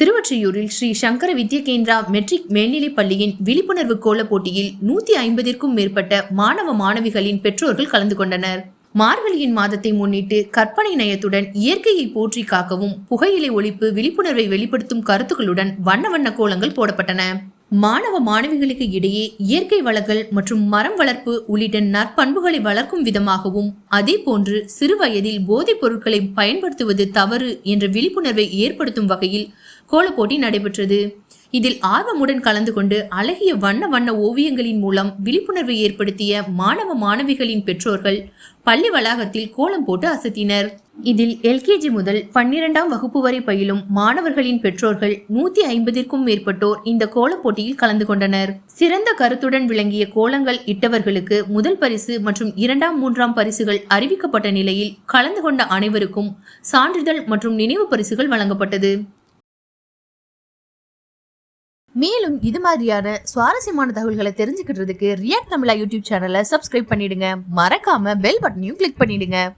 திருவொற்றியூரில் Shri Sankara Vidyakendra matric மேல்நிலைப் பள்ளியின் விழிப்புணர்வு கோலப் போட்டியில் நூத்தி ஐம்பதிற்கும் மேற்பட்ட மாணவ மாணவிகளின் பெற்றோர்கள் கலந்து கொண்டனர். மார்கழியின் மாதத்தை முன்னிட்டு கற்பனை நயத்துடன் இயற்கையை போற்றி காக்கவும் புகையிலை ஒழிப்பு விழிப்புணர்வை வெளிப்படுத்தும் கருத்துக்களுடன் வண்ண வண்ண கோலங்கள் போடப்பட்டன. மாணவ மாணவிகளுக்கு இடையே இயற்கை வளங்கள் மற்றும் மரம் வளர்ப்பு உள்ளிட்ட நற்பண்புகளை வளர்க்கும் விதமாகவும் அதே போன்று சிறு வயதில் போதைப் பொருட்களை பயன்படுத்துவது தவறு என்ற விழிப்புணர்வை ஏற்படுத்தும் வகையில் கோலப்போட்டி நடைபெற்றது. இதில் ஆர்வமுடன் கலந்து கொண்டு அழகிய வண்ண வண்ண ஓவியங்களின் மூலம் விழிப்புணர்வை ஏற்படுத்திய மாணவ மாணவிகளின் பெற்றோர்கள் பள்ளி வளாகத்தில் கோலம் போட்டு அசத்தினர். இதில் எல்கேஜி முதல் பன்னிரெண்டாம் வகுப்பு வரை பயிலும் மாணவர்களின் பெற்றோர்கள் நூத்தி ஐம்பதிற்கும் மேற்பட்டோர் இந்த கோலப் போட்டியில் கலந்து கொண்டனர். சிறந்த கருத்துடன் விளங்கிய கோலங்கள் இட்டவர்களுக்கு முதல் பரிசு மற்றும் இரண்டாம் மூன்றாம் பரிசுகள் அறிவிக்கப்பட்ட நிலையில் கலந்து கொண்ட அனைவருக்கும் சான்றிதழ் மற்றும் நினைவு பரிசுகள் வழங்கப்பட்டது. மேலும் இது மாதிரியான சுவாரஸ்யமான தகவல்களை தெரிஞ்சுக்கிறதுக்கு ரியாக்ட் தமிழா யூடியூப் சேனலை சப்ஸ்கிரைப் பண்ணிடுங்க. மறக்காம பெல் பட்டனையும் கிளிக் பண்ணிடுங்க.